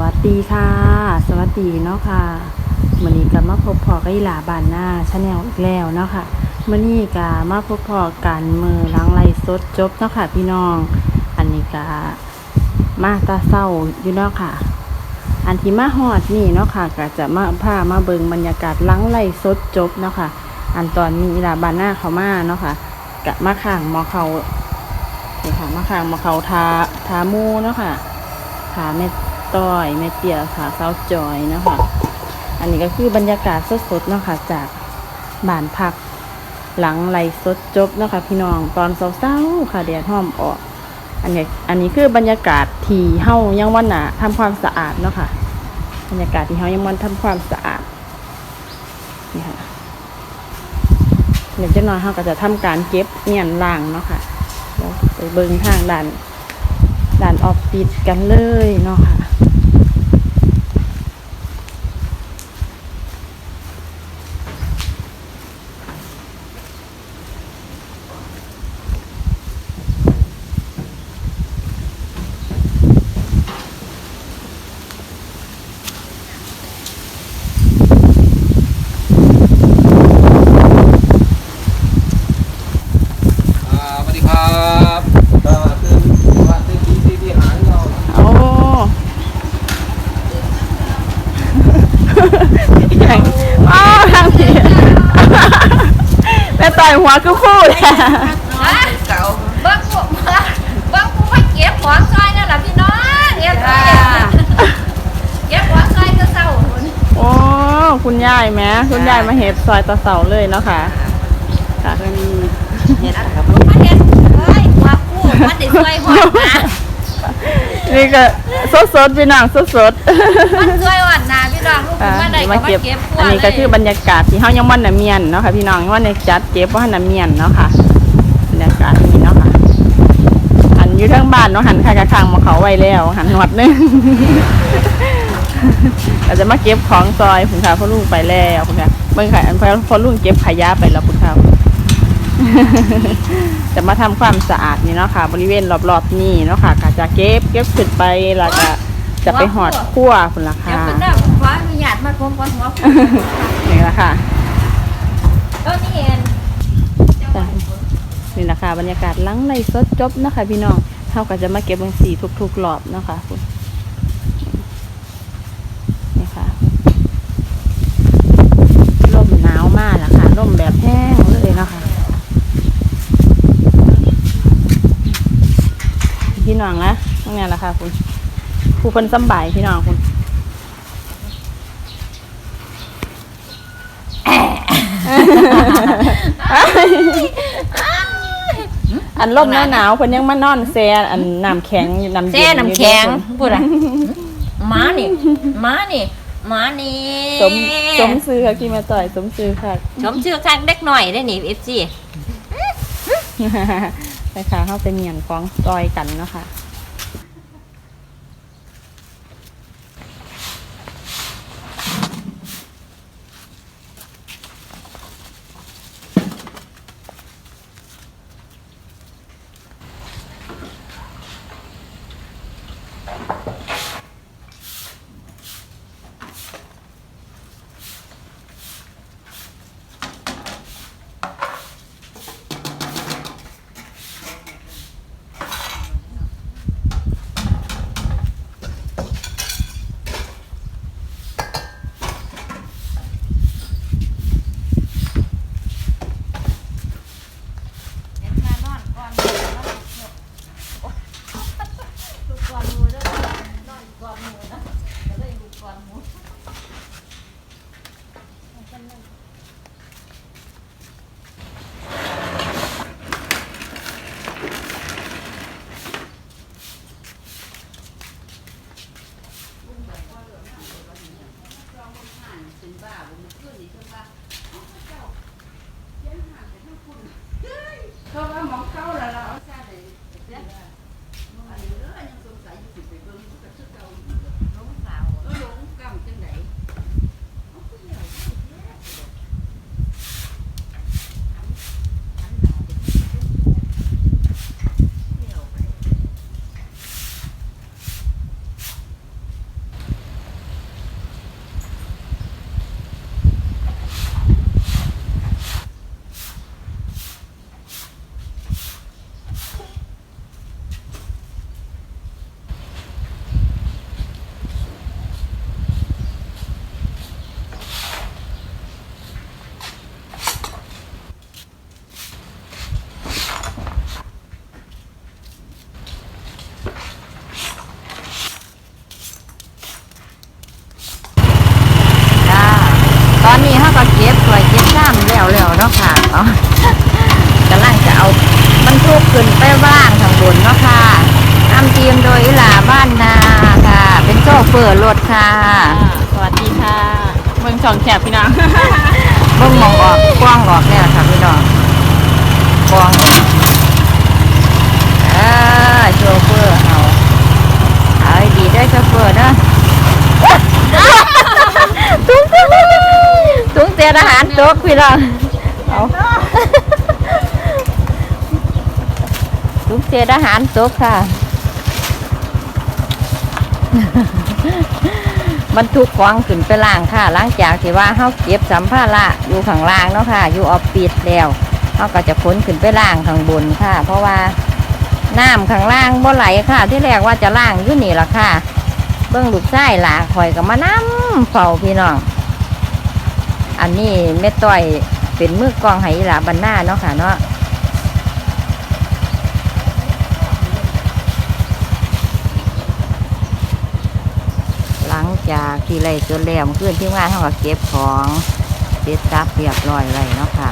วัสดีค่ะ สวัสดีเนาะค่ะมื่อนี้ก็มาพบพอกับอีหลาบานหน้าชาแนลอีกแล้วเนาะค่ะมื่อนี้ก็มาพบพอกันมือล้างไรสดจบเนาะค่ะ พี่น้อง อันนี้ก็มาตาเศร้าอยู่เนาะค่ะ อันที่มาฮอดนี่เนาะค่ะก็จะมาพามาเบิงบรรยากาศล้างไรสดจบเนาะค่ะ อันตอนนี้อีหลาบานหน้าเขามาเนาะค่ะกะมาข้างมอเขานี่ค่ะมาข้างมอเขาทาทาหมูเนาะค่ะขาแม่ ต้อยแม่เตี่ยขาสาวจอยนะคะอันนี้ก็คือบรรยากาศสดๆเนาะค่ะจากบ้านพักหลังไหลสดจบเนาะค่ะพี่น้องตอนเช้าๆค่ะแดดห้อมออก อันนี้อันนี้คือบรรยากาศที่เฮายังวันน่ะทำความสะอาดเนาะค่ะบรรยากาศที่เฮายังวันทำความสะอาดนี่ค่ะเดี๋ยวจะนอยเฮาก็จะทำการเก็บเงียนล่างเนาะค่ะแล้วไปเบิ่งทางด้าน ด่านออฟฟิศกันเลยเนาะค่ะ อ่าสวัสดีครับเอ่อคือว่าที่ที่ที่ที่หางเรา โอ้ยังอ้าวทางนี้แม่ ต่อยหัวคือคู่เลยฮะเก่าเบิ้งพวกเบิ้งพวกมาเก็บของซอยนั่นแหละพี่น้องเก็บของเก็บของซอยก็เศร้าหุ่นโอ้คุณยายแหม่คุณยายมาเห็ดซอยตะเสาเลยเนาะค่ะค่ะเห็นอะไรครับมาเห็นเฮ้ยหัวคู่มันได้ซอยหอดนะนี่ก็สดสดๆพี่น้องสดสดๆมันซอยหอดนะ พี่น้องลูกค่ะมาได้ก็มามาเก็บเก็บพวอันนี้ก็คือบรรยากาศที่เฮายังวันน่ะเมียนเนาะค่ะพี่น้องยังวันในจัดเก็บว่าหันน่ะเมียนเนาะค่ะบรรยากาศนี้เนาะค่ะอันอยู่เทิงบ้านเนาะหันข้างกระทางมาเขาไว้แล้ว หันหนวดหนึงเราจะมาเก็บของซอยคุณค่ะพ่อลุงไปแล้วคุณค่ะเบิ่งค่ะอันพ่อลุงเก็บขยะไปแล้วคุณค่ะจะมาทำความสะอาดนี่เนาะค่ะ บริเวณรอบๆนี่เนาะค่ะก็จะเก็บเก็บขึ้นไปแล้วก็ จะไปหอดขั้วคุณล่ะเดี๋ยวค่ะเป็นเรื่องขออนุญาตมาพมก่อนหัวคู่นี่แหละค่ะต้นนี้เองจ้ะนี่แหละค่ะบรรยากาศหลังไรสดจบนะคะ พี่น้องเท่ากับจะมาเก็บบางสีทุกๆรอบเนาะคะคุณนี่ค่ะร่มหนาวมากละค่ะร่มแบบแห้งเลยเนาะคะพี่น้องนะตรงนี้แหละค่ะคุณ ผู้คนสำบายพี่น้องคุณอันร่มหนาวหนาวๆเพิ่นยังมานอนแซ่อันน้ำแข็งอยู่น้ำเย็นแช่น้ำแข็งอยู่พูดอะหมานี่หมานี่หมานี่สมสมซื้อค่ะกินมาต่อยสมซื้อค่ะสมชื่อคักเด็กหน่อยได้นี่เอฟซีไปค่ะเข้าไปเมียนฟ้องซอยกันเนาะค่ะ ค่ะสวัสดีค่ะ เมืองช่องแคบพี่น้องเบิ่งหมองออกกว้างออกเนี่ยค่ะพี่น้องกว้างออกเออโชเฟอร์เอาเอาให้ดีได้อโชเฟอร์เด้อตุ้งตุ้งเสียทหารตกพี่น้องเอาตุ้งเสียทหารตกค่ะ บรรทุกของขึ้นไปล่างค่ะ หลังจากที่ว่าเฮาเก็บสัมภาระอยู่ข้างล่างเนาะค่ะ อยู่ออฟฟิศแล้วเฮาก็จะขนขึ้นไปล่างข้างบนค่ะ เพราะว่าน้ำข้างล่างบ่ไหลค่ะ ที่แรกว่าจะล่างอยู่นี่ละค่ะ เบื้องลูกไส้หลาคอยก็มาน้ำเฝ้าพี่น้อง อันนี้แม่ต้อยเป็นมือกลองไหหลาบันหน้าเนาะค่ะเนาะ หลัง จากที่ไล่จนแล้วขึ้นที่งานเขาก็เก็บของเซ็ตซับเรียบร้อยไว้เนาะค่ะ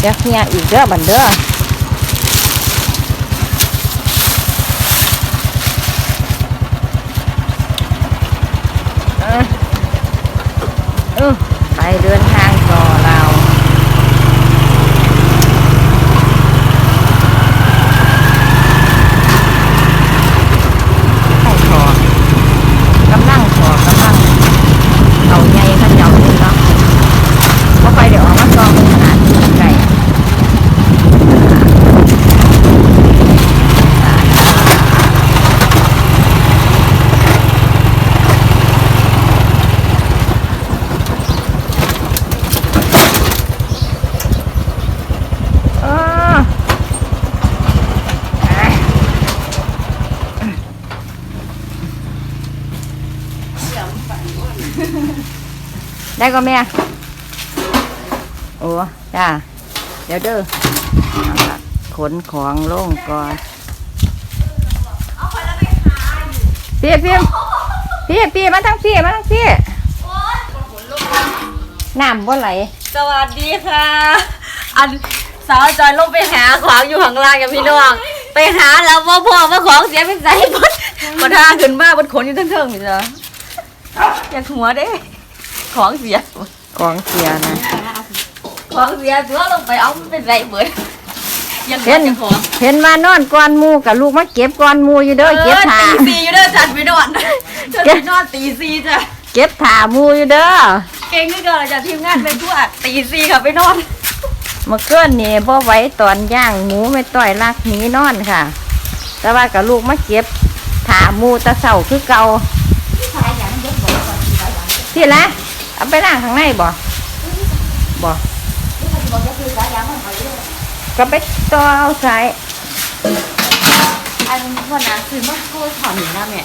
เดี๋ยวเฮียอีกเด้อบันเด้อเออ เออไปเดินทางต่อเรา ให้ขอกำลังขอกำลังเอาใหญ่เข้าเจ้าเลยเนาะ ก็ไปเดี๋ยวออกมาซองขนาดไก่เออ ได้ก็แม่ โอ้จ้า เดี๋ยวเด้อขนของลงก่อนพี่พี่พี่พี่มาทั้งพี่มาทั้งพี่น้ำบ่ไหล สวัสดีค่ะ อันสาวจอยลงไปหาของอยู่ข้างล่างกับพี่น้อง ไปหาแล้วว่าพ่อว่าของเสียไปใส่บนบนทางขึ้นมาบนขนอยู่เทิงๆนี่เหรออยากหัวเด้ ของเสียของเสียนะ ของเสียตัวลงไปเอามันเป็นไรเบิดอยากเห็นจะของเห็นมานอนก่อนหมูกับลูกมาเก็บก่อนหมูอยู่เด้อเก็บถาตีซีอยู่เด้อจัดไปนอนจัดไปนอนตีซีจ้ะเก็บถาหมูอยู่เด้อเก่งขึ้นก่อนจ้ะทีมงานไปทั่วตีซีค่ะไปนอนเมื่อคืนนี่พ่อไหว้ตอนย่างหมูไม่ต่อยลักหนีนอนค่ะ แต่ว่ากับลูกมาเก็บถาหมูแตะเสาคือเก่าที่ละ เอาไปล้างข้างในบ่บ่ก็ไปต่อเอาสายอันวันนั้นคือมันโคตรถอนหนีนะแม่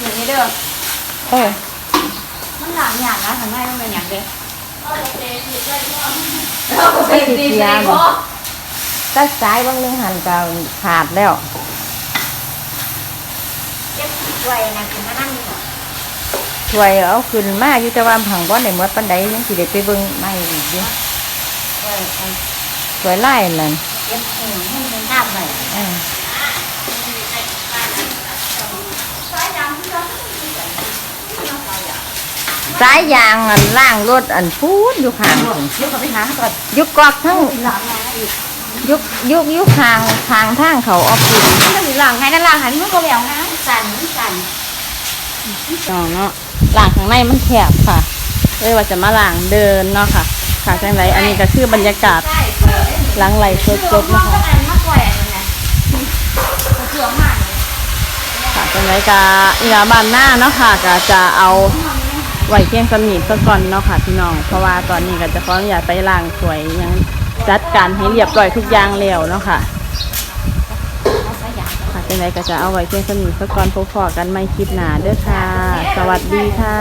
อย่างนี้เด้อเออมันหลังอย่างนะทางในมันเป็นอย่างเด้ไม่ติดเสียบ่ตัดสายบางเรื่องหันก็ขาดแล้วไว้นะคือมานั่งอยู่ ช่วยเอาขึ้นมาอยู่แต่ว่าผังบ่ได้หมดปานใดยังสิได้ไปเบิ่งไม่อีกอยู่สวยไล่นั่นเก็บเองให้มันน้ำหน่อยเออสายยางอันล่างรถอันพูดอยู่ข้างพุ่นเดี๋ยวก็ไปหาก่อนยุกกอกทั้งหลังไงอีกยุกยุกยุกทางทางทางเขาออฟฟิศมันจะหลังไงนั่นหลังหันมันก็แล้วนะสั่นสั่นน้องเนาะ ล่างข้างในมันแคบค่ะเลยว่าจะมาล่างเดินเนาะค่ะ ค่ะจังไรอันนี้ก็คือบรรยากาศใช่หลังไหลสดจบมอนะคะอันมากกว่าอันนั้นเสือมากค่ะจังไรกาอีลาบานหน้าเนาะค่ะก็จะเอาไหว้เพียงสำนีซะก่อนเนาะค่ะพี่น้อง เพราะว่าตอนนี้ก็จะขออนุญาตไปล้างสวยยังจัดการให้เรียบร้อยทุกอย่างแล้วเนาะค่ะ ยังไงก็จะเอาไว้เพียงสนิทสัก่อนพบพอกันไม่คิดหนาเด้อค่ะ สวัสดีค่ะ